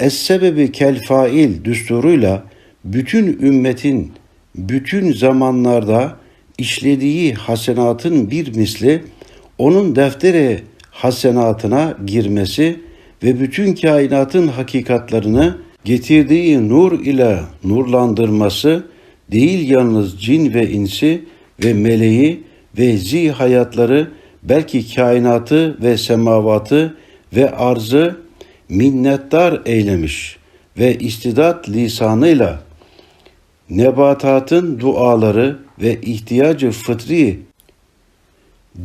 Es-sebebi kel fail düsturuyla bütün ümmetin bütün zamanlarda işlediği hasenatın bir misli onun defteri hasenatına girmesi ve bütün kainatın hakikatlarını getirdiği nur ile nurlandırması değil yalnız cin ve insi ve meleği ve zi hayatları belki kainatı ve semavatı ve arzı minnettar eylemiş ve istidat lisanıyla nebatatın duaları ve ihtiyacı fıtri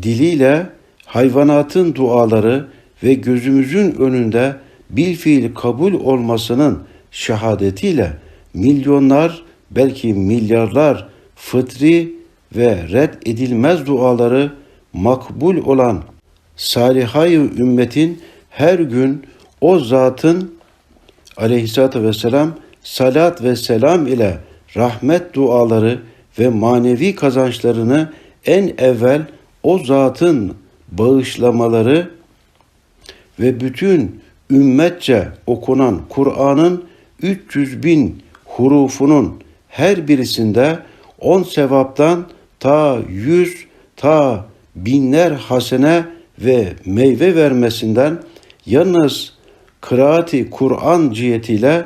diliyle hayvanatın duaları ve gözümüzün önünde bilfiil kabul olmasının şehadetiyle milyonlar belki milyarlar fıtri ve red edilmez duaları makbul olan salihayı ümmetin her gün o zatın aleyhissalatü vesselam salat ve selam ile rahmet duaları ve manevi kazançlarını en evvel o zatın bağışlamaları ve bütün ümmetçe okunan Kur'an'ın 300 bin hurufunun her birisinde 10 sevaptan ta 100 ta binler hasene ve meyve vermesinden yalnız kıraati Kur'an cihetiyle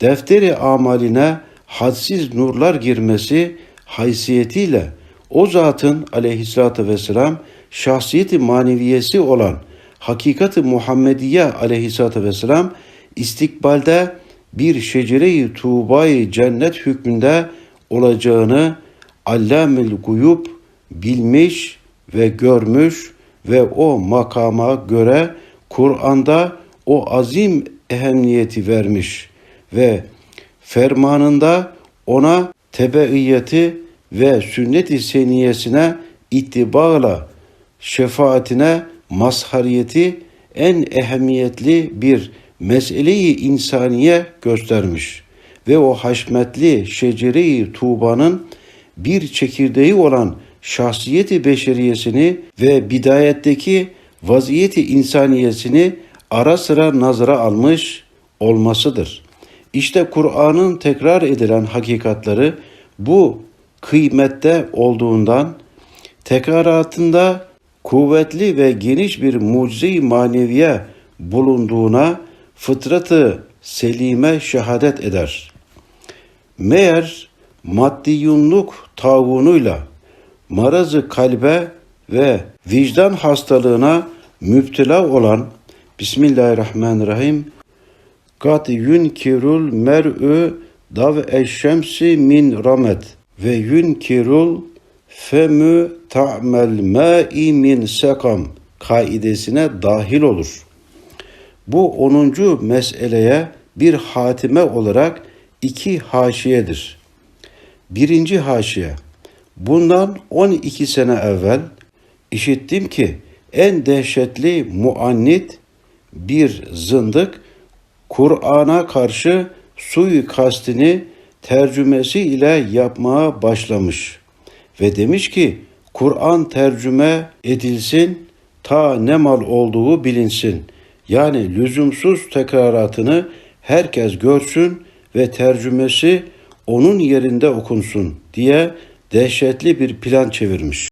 defteri amaline hadsiz nurlar girmesi haysiyetiyle o zatın aleyhissalatü vesselam şahsiyeti maneviyesi olan hakikati Muhammediye aleyhissalatü vesselam istikbalde bir şecere-i tuğbayı cennet hükmünde olacağını allamül guyub bilmiş ve görmüş ve o makama göre Kur'an'da o azim ehemmiyeti vermiş ve fermanında ona tebeiyeti ve sünnet-i seniyesine ittibağla şefaatine mazhariyeti en ehemmiyetli bir meseleyi insaniye göstermiş ve o haşmetli şecere-i tuğbanın bir çekirdeği olan şahsiyeti beşeriyesini ve bidayetteki vaziyeti insaniyesini ara sıra nazara almış olmasıdır. İşte Kur'an'ın tekrar edilen hakikatları bu kıymette olduğundan tekraratında kuvvetli ve geniş bir mucize-i maneviye bulunduğuna fıtratı selime şehadet eder. Meğer maddiyunluk tavunuyla marazı kalbe ve vicdan hastalığına müptela olan Bismillahirrahmanirrahim Kat yunkirul mer'ü dav eşşemsi min ramet ve yunkirul femü ta'mel ma'i min sekam kaidesine dahil olur. Bu 10. meseleye bir hatime olarak iki haşiyedir. Birinci haşiye. Bundan 12 sene evvel işittim ki en dehşetli muannit bir zındık Kur'an'a karşı suikastini tercümesi ile yapmaya başlamış ve demiş ki Kur'an tercüme edilsin ta ne mal olduğu bilinsin. Yani lüzumsuz tekraratını herkes görsün ve tercümesi onun yerinde okunsun diye dehşetli bir plan çevirmiş.